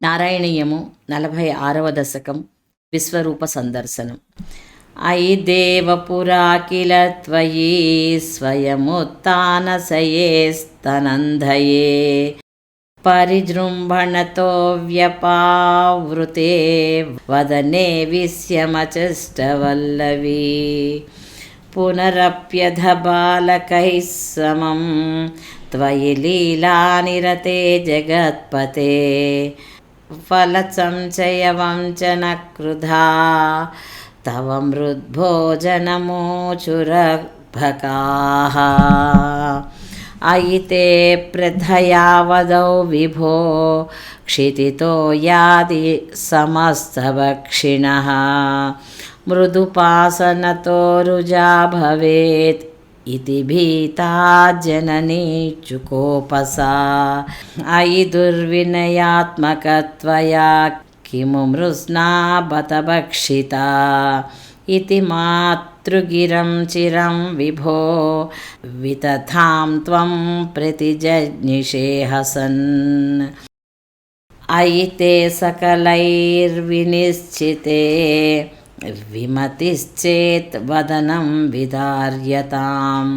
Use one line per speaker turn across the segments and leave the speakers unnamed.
నారాయణీయము నలభై ఆరవ దశకం విశ్వరూప సందర్శనం అయి దేవపురా కిల త్వయి స్వయముత్నశయేస్తనందయే పరిజృంభణతో వ్యపావృతే వదనే విశ్యమచష్టవల్లవీ పునరప్యధ బాలకైः సమం त्वयि लीलानिरते जगत्पते फलसंचयवञ्चन क्रुधा। तव मृद्भोजनमोचुरभकाः अयि ते प्रथयावदौ विभो क्षितितो यादि समस्तभक्षिणः। मृदुपासनतो रुजा भवेत्। ఇది భీతా జననీచుకోపసా. అయి దుర్వినయాత్మకత్వయా కిము మృస్నాబత భక్షిత ఇది మాతృగిరం చిరం విభో వితథాం త్వం ప్రతిజజ్ఞిషే హసన్ అయి సకలైర్వినిశ్చితే विमतिश्चेत् वदनं विदार्यताम्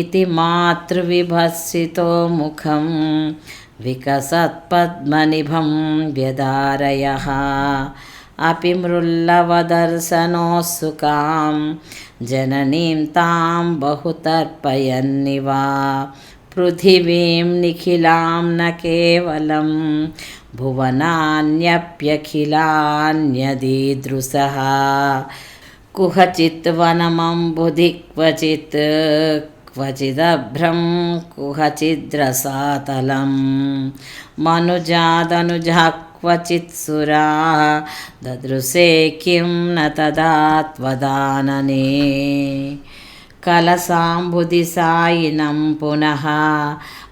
इति मातृविभत्सितो मुखं विकसत्पद्मनिभं व्यदारयः अपि मृल्लवदर्शनोत्सुकां जननीं तां बहु तर्पयन्निव पृथिवीं निखिलां न केवलं भुवनान्यप्यखिलान्यदीदृशः कुहचित् वनमम्बुधि क्वचित् क्वचिदभ्रं कुहचिद्रसातलं मनुजादनुजः क्वचित् सुरा ददृशे किं न तदा त्वदानने कलसाम्बुधिसायिनं पुनः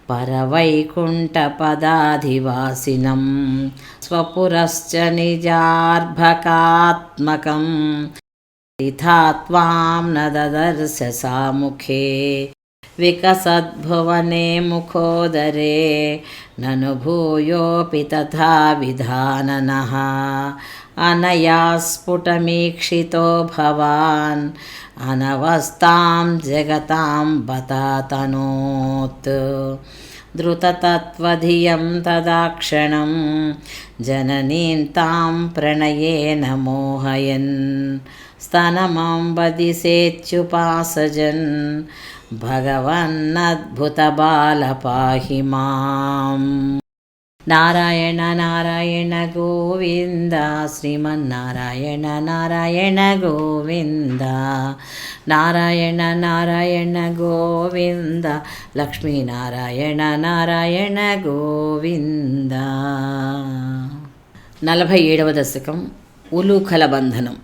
పరవైకుంఠపదాధివాసినం స్వపురశ్చ నిజార్భకాత్మకం. తిథా త్వాం న దదర్శ సాముఖే विकसद्भुवने मुखोदरे ननु भूयोऽपि तथा विधाननः अनया स्फुटमीक्षितो भवान् अनवस्थां जगतां बतातनोत् द्रुततत्त्वधियं तदा क्षणं जननीं तां प्रणयेन मोहयन् स्तनमम्बदिसेच्युपासजन् भगवन्नद्भुतबालपाहि माम् నారాయణ నారాయణ గోవింద శ్రీమన్నారాయణ నారాయణ గోవింద నారాయణ నారాయణ గోవింద లక్ష్మీనారాయణ నారాయణ గోవింద నలభై ఏడవ దశకం ఉలూఖల బంధనం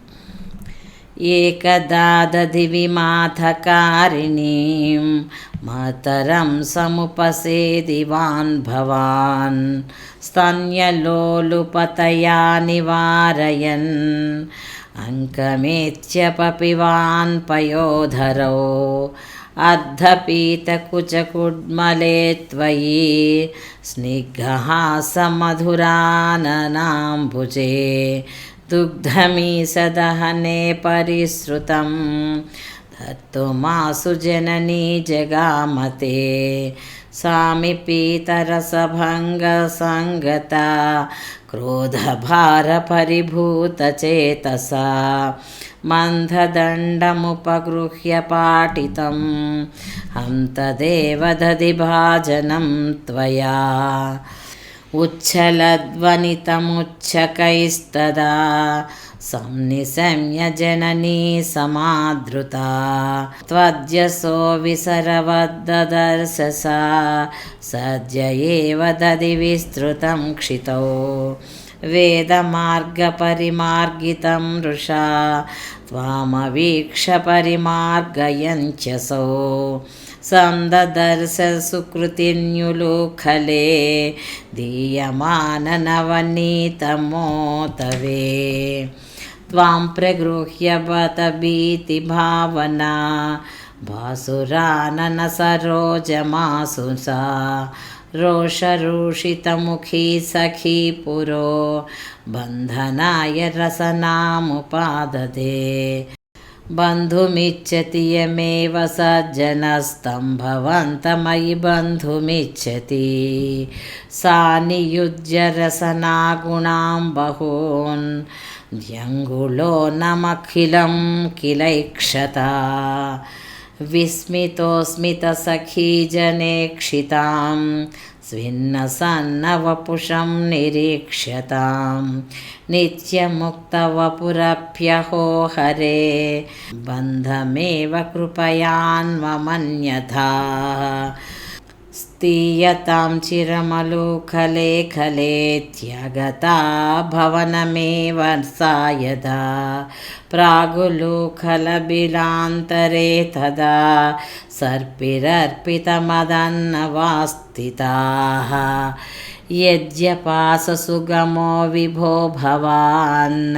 ఏకదాదదివి మాథకారిణీం మాతరం సముపసేదివాన్ భవాన్. స్తన్యలోలుపతయా నివారయన్ అంకమేత్యపపివాన్ పయోధరో. అర్ధపీతకుచకుడ్మలే త్వయి స్నిగ్ధహాసమధురాననాంబుజే. स्निग्धहासमधुराननाम्बुजे दुग्धमीसदहने परिसृतं दत्तुमासु जननी जगामते। सामिपीतरसभङ्गसङ्गता क्रोधभारपरिभूतचेतसा। मन्थदण्डमुपगृह्य पाटितं। हं तदेव दधिभाजनं त्वया। उच्छलध्वनितमुच्छकैस्तदा संनिशम्य जननी समादृता त्वद्यसो विसरवद्ददर्श सा सद्य एव दधि विस्तृतं क्षितौ वेदमार्गपरिमार्गितं वृषा त्वामवीक्ष परिमार्गयञ्चसौ सन्ददर्श सुकृतिन्युलुखले दीयमाननवनीतमोतवे त्वां प्रगृह्य बत भीतिभावना भासुरानन सरोजमासु सा रोषरूषितमुखी सखी पुरो बन्धनाय रसनामुपाददे बन्धुमिच्छति यमेव सज्जनस्तं भवन्तमयि बन्धुमिच्छति। सा नियुज्य रसनागुणां बहून् द्यङ्गुलो नमखिलं किलैक्षता। विस्मितोऽस्मितसखी जनेक्षितां स्विन्नसन्नवपुषं निरीक्ष्यतां। नित्यमुक्तवपुरभ्यहो हरे बन्धमेव कृपयान्वमन्यथा स्तीयतां चिरमलुखलेखले त्यगता भवनमेव सा यदा प्रागुलुखलबिलान्तरे तदा सर्पिरर्पितमदन्नवास्थिताः यद्यपाससुगमो विभो भवान्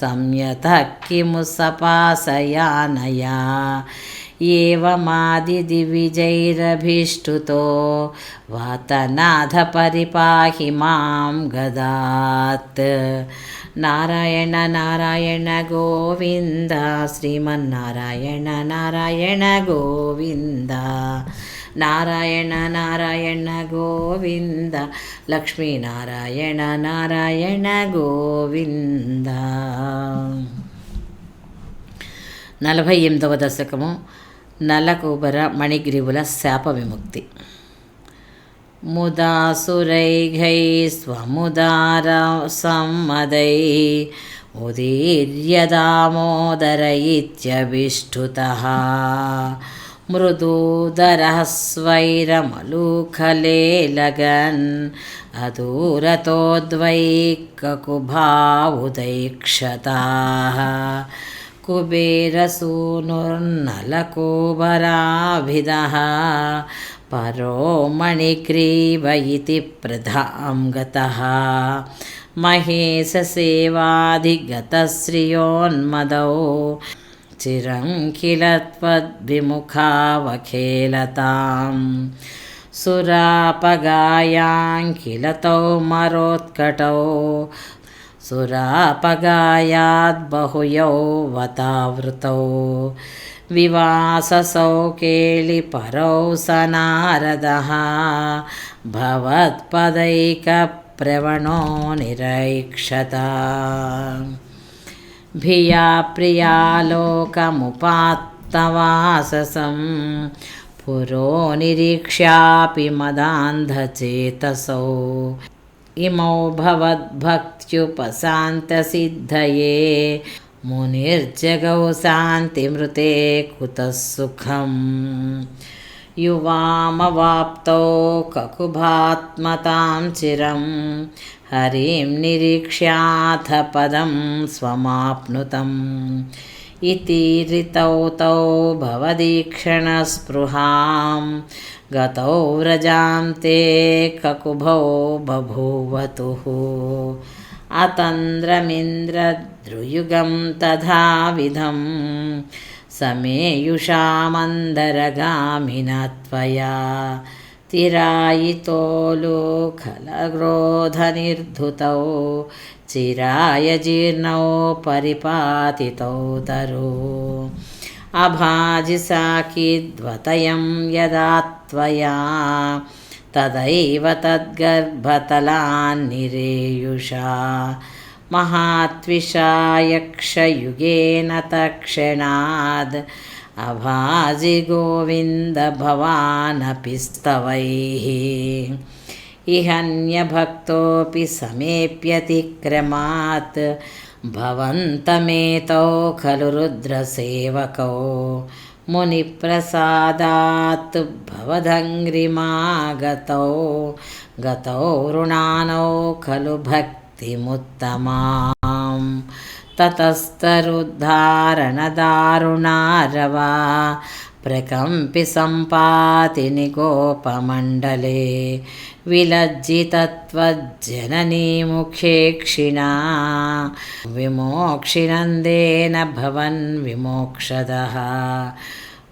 संयतः किमु सपासयानया ఏవమాదిదివిజైరభిష్టుతో వాతనాథ పరిపాహి మాం గదాత్ నారాయణ నారాయణ గోవింద శ్రీమన్నారాయణ నారాయణ గోవింద నారాయణ నారాయణ గోవింద లక్ష్మీనారాయణ నారాయణ గోవింద నలభై ఎనిమిదవ దశకము నలకూబర మణిగ్రీవుల శాప విముక్తి मुदासुरैघै स्वमुदार सम्मदै उदीर्यदामोदर इत्यभिष्टुतः मृदूदरः स्वैरमलूखले लगन् अदूरतोद्वैककुभावुदैक्षताः कुबेरसूनुर्नलकुबराभिदः परो मणिग्रीव इति प्रधां गतः महेशसेवाधिगतश्रियोन्मदौ चिरं किल त्वद्विमुखावखेलताम् सुरापगायाङ्किलतौ मरोत्कटौ सुरापगायाद्बहुयौ वतावृतौ विवाससौ केलिपरौ स नारदः भवत्पदैकप्रवणो निरैक्षता भिया प्रियालोकमुपात्तवाससं पुरो निरीक्ष्यापि मदान्धचेतसौ इमौ भवद्भक्त्युपशान्तसिद्धये। मुनिर्जगौ शान्तिमृते कुतः सुखम्। युवामवाप्तौ ककुभात्मतां चिरं हरिं निरीक्ष्याथ पदं स्वमाप्नुतम्। इति ऋतौ तौ भवदीक्षणस्पृहां గతౌ వ్రజాం తే కకుభౌ బభూవతుః. అతంద్రమింద్రద్రుయుగం తథావిధం సమేయుషామందరగామిన త్వయా తిరాయితోలుఖలగ్రోధనిర్ధుతౌ చిరాయ జీర్ణౌ పరిపాతితౌ తరు. अभाजिसाकिद्वतयं यदा त्वया तदैव तद्गर्भतलान्निरेयुषा महात्विषायक्षयुगेन तक्षणाद् अभाजि गोविन्दभवानपि स्तवैः इहन्यभक्तोऽपि समेप्यतिक्रमात् భవంతమేతౌ ఖలు రుద్రసేవకౌ మునిప్రసాదాత్ భవదంగ్రిమాగతౌ గతౌ రుణానౌ ఖలు భక్తిముత్తమాం. తతస్తరుద్ధారణదారుణారవా प्रकम्पि सम्पाति निगोपमण्डले विलज्जितत्वज्जननी मुखेक्षिणा विमोक्षिनन्देन भवन् विमोक्षदः।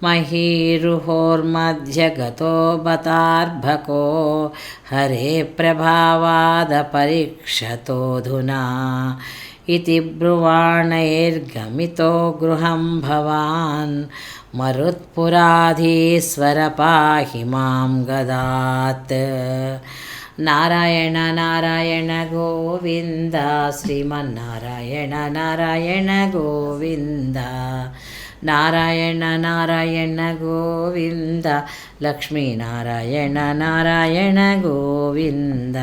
महीरुहोर्मध्य गतो बतार्भको हरे प्रभावादपरीक्षतोऽधुना। इति ब्रुवाणैर्गमितो गृहं भवान्। మరుత్పురాధీశ్వర పాహి మాం గదాత్ నారాయణ నారాయణ గోవింద శ్రీమన్నారాయణ నారాయణ గోవింద నారాయణ నారాయణ గోవింద లక్ష్మీనారాయణ నారాయణ గోవింద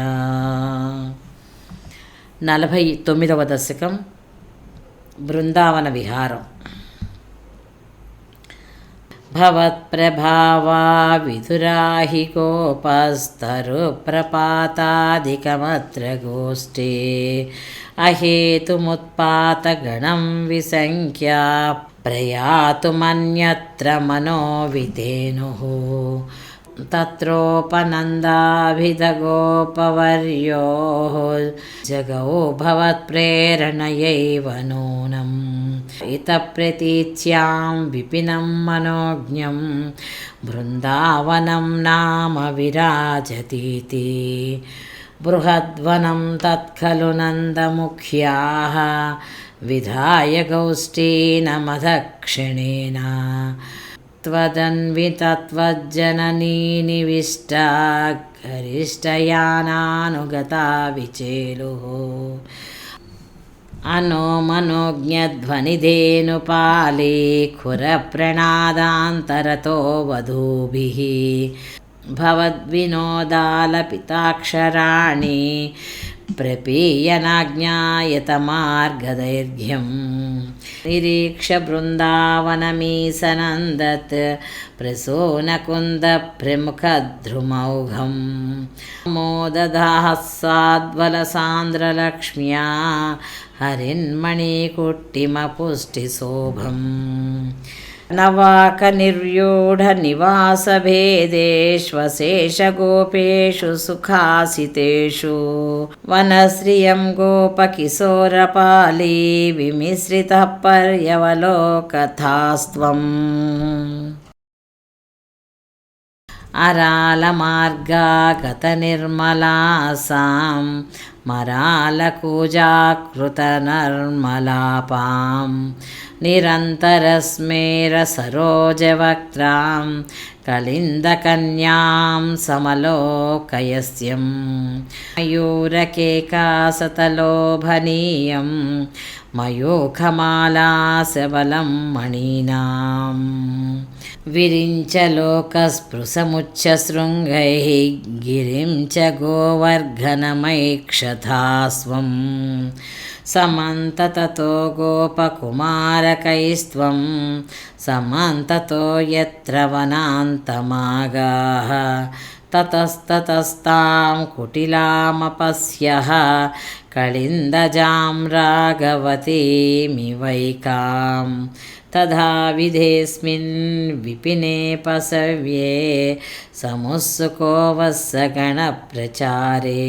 నలభై తొమ్మిదవ దశకం బృందావన విహారం भवत्प्रभावा विधुराहि गोपस्तरुप्रपातादिकमत्र गोष्ठे। अहेतुमुत्पातगणं विसङ्ख्या प्रयातुमन्यत्र मनोविधेनुः। तत्रोपनन्दाभिधगोपवर्योः जगौ भवत्प्रेरणयैव नूनम्। इतप्रतीच्यां विपिनं मनोज्ञं बृन्दावनं नाम विराजतीति बृहद्वनं तत्खलु नन्दमुख्याः विधाय गौष्ठीनमदक्षिणेन त्वदन्वितत्वज्जननी निविष्टा गरिष्ठयानानुगता विचेलुः अनो मनोज्ञध्वनिधेनुपाले खुरप्रणादान्तरतो वधूभिः भवद्विनोदालपिताक्षराणि प्रपीयनाज्ञायतमार्गदैर्घ्यं निरीक्ष्य बृन्दावनमीसनन्दत् प्रसूनकुन्दप्रमुखद्रुमौघं मोददाः साद्वलसान्द्रलक्ष्म्या हरिन्मणिकुट्टिमपुष्टिशोभम् नवाकनिर्व्यूढनिवासभेदेष्वशेषगोपेषु सुखासितेषु वनश्रियं गोपकिशोरपाली विमिश्रितः पर्यवलोकथास्त्वम् अरालमार्गागतनिर्मलासां मरालकूजाकृतनर्मलापां निरन्तरस्मेरसरोजवक्त्रां कलिन्दकन्यां समलोकयस्यं मयूरकेकासतलोभनीयं मयूखमालासबलं मणीनाम् विरिञ्च लोकस्पृशमुच्चशृङ्गैः गिरिं च गोवर्धनमैक्षथा स्वं समन्तततो गोपकुमारकैस्त्वं समन्ततो यत्र वनान्तमागाः ततस्ततस्तां कुटिलामपस्यः कलिन्दजां राघवतीमिवैकां तथा विधेस्मिन् विपिने पसव्ये समुत्सुको वत्सगणप्रचारे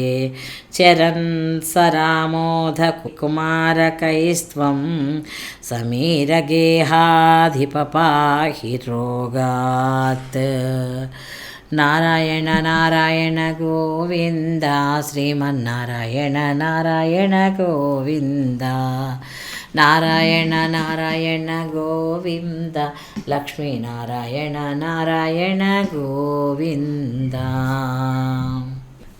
चरन् स रामोधकुमारकैस्त्वं समीरगेहाधिपपाहि रोगात् नारायण नारायण नारायणगोविन्दा श्रीमन्नारायण नारायण नारायणगोविन्दा నారాయణ నారాయణ గోవింద లక్ష్మీనారాయణ నారాయణ గోవింద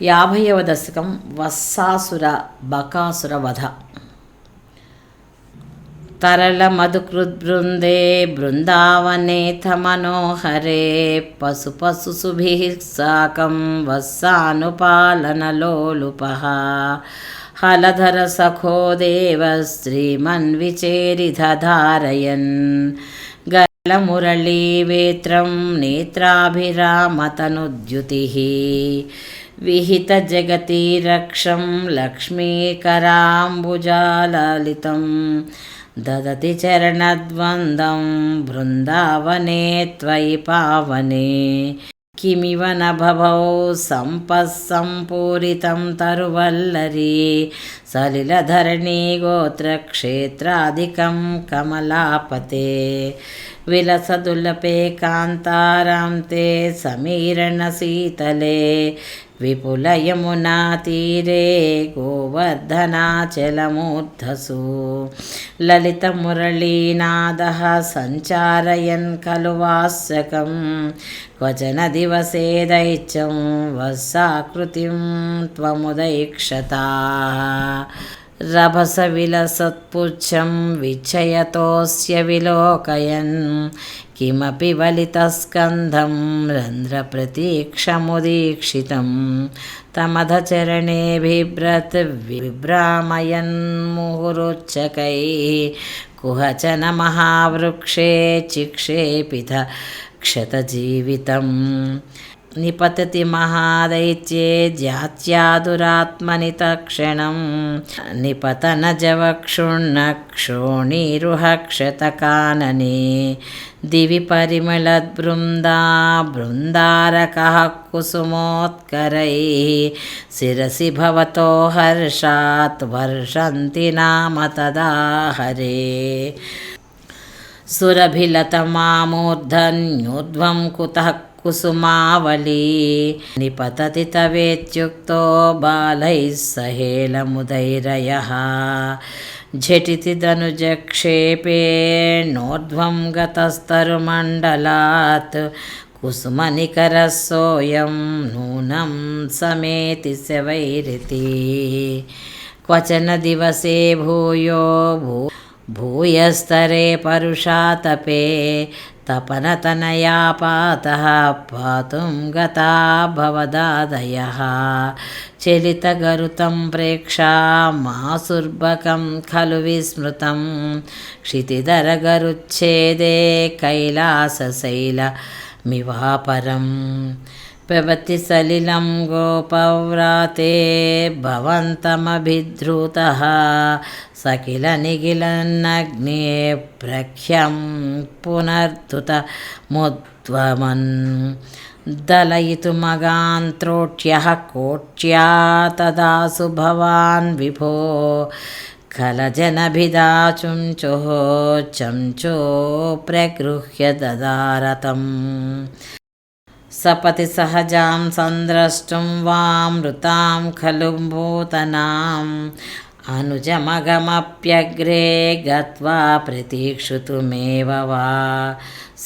యాభైవ దశకం వత్సాసుర బకాసుర వధ तरलमधुकृद्बृन्दे बृन्दावनेथ मनोहरे पशुपशुसुभिः साकं वत्सानुपालनलोलुपः हलधरसखो देव श्रीमन्विचेरिधधारयन् गलमुरलीवेत्रं नेत्राभिरामतनुद्युतिः विहितजगति रक्षं लक्ष्मीकराम्बुजाललितम् ददति चरणद्वन्द्वं बृन्दावने त्वयि पावने किमिव न भवौ सम्पः सम्पूरितं तरुवल्लरी सलिलधरणी गोत्रक्षेत्रादिकं कमलापते विलसदुलपे कान्तारां ते समीरणशीतले విపులయమునా తీరే గోవర్ధనాచలమూర్ధసు. లలితమురళీనాద సంచారయన్ ఖలు వాస్యకం క్వచన దివసే దైత్యం వత్సాకృతిం త్వముదైక్షతా. रभसविलसत्पुच्छं विच्छयतोऽस्य विलोकयन् किमपि वलितस्कन्धं रन्ध्रप्रतीक्षमुदीक्षितं तमधचरणे बिभ्रत् विभ्रामयन्मुहुरुच्चकैः कुहचन महावृक्षे चिक्षेपित क्षतजीवितम् निपतति महादैत्ये जात्यादुरात्मनि तक्षणं निपतनजवक्षुण्णक्षोणीरुहक्षतकानने दिवि परिमलद्बृन्दा बृन्दारकः कुसुमोत्करैः शिरसि भवतो हर्षात् वर्षन्ति नाम तदा हरे। सुरभिलतमामूर्धन्योध्वं कुतः कुसुमावली निपतति तवेत्युक्तो बालैः सहेलमुदैरयः झटिति दनुजक्षेपे नोर्ध्वं गतस्तरुमण्डलात् कुसुमनिकरः सोऽयं नूनं समेति स वैरिति क्वचन दिवसे भूयो भू भूयस्तरे परुषातपे तपनतनया पातः पातुं गता भवदादयः चलितगरुतं प्रेक्षा मासुर्बकं खलु विस्मृतं क्षितिधरगरुच्छेदे कैलासशैलमिवापरम् पिबति सलिलं गोपव्राते भवन्तमभिद्रुतः स किल निखिलन्नग्ने प्रख्यं पुनर्तुतमुद्वमन् दलयितुमगान् त्रोट्यः कोट्या तदा सुभवान् विभो खलजनभिदा चुञ्चोः चञ्चो प्रगृह्य ददारतम् सपति सहजां सन्द्रष्टुं वामृतां खलु भूतनाम् अनुजमगमप्यग्रे गत्वा प्रतीक्षितुमेव वा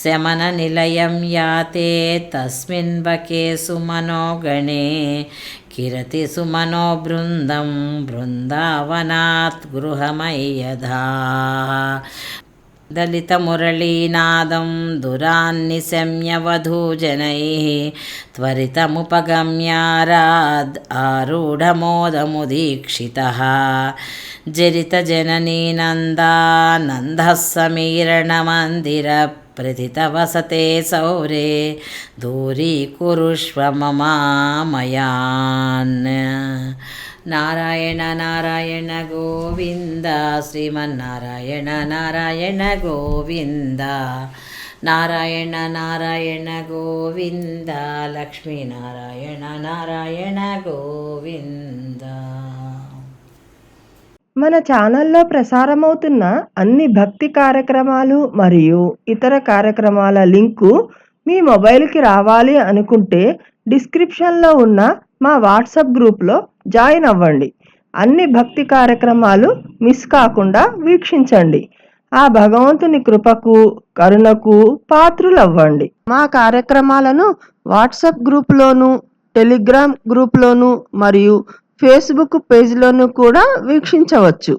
शमननिलयं याते तस्मिन् बके सुमनोगणे किरति सुमनो बृन्दं बृन्दावनात् गृहमय्यधा दलितमुरलीनादं दुरान्निशम्य वधूजनैः त्वरितमुपगम्याराद् आरूढमोदमुदीक्षितः जरितजननीनन्दानन्दः समीरणमन्दिरप्रथितवसते सौरे दूरीकुरुष्व ममामयान् నారాయణ నారాయణ గోవింద. శ్రీమన్నారాయణ నారాయణ గోవింద. నారాయణ నారాయణ గోవింద. లక్ష్మీనారాయణ నారాయణ గోవింద.
మన ఛానల్లో ప్రసారమవుతున్న అన్ని భక్తి కార్యక్రమాలు మరియు ఇతర కార్యక్రమాల లింకు మీ మొబైల్కి రావాలి అనుకుంటే డిస్క్రిప్షన్లో ఉన్న మా వాట్సాప్ గ్రూప్లో జాయిన్ అవ్వండి. అన్ని భక్తి కార్యక్రమాలు మిస్ కాకుండా వీక్షించండి. ఆ భగవంతుని కృపకు కరుణకు పాత్రులవ్వండి. మా కార్యక్రమాలను వాట్సాప్ గ్రూప్లోను టెలిగ్రామ్ గ్రూప్లోను మరియు ఫేస్బుక్ పేజ్లోను కూడా వీక్షించవచ్చు.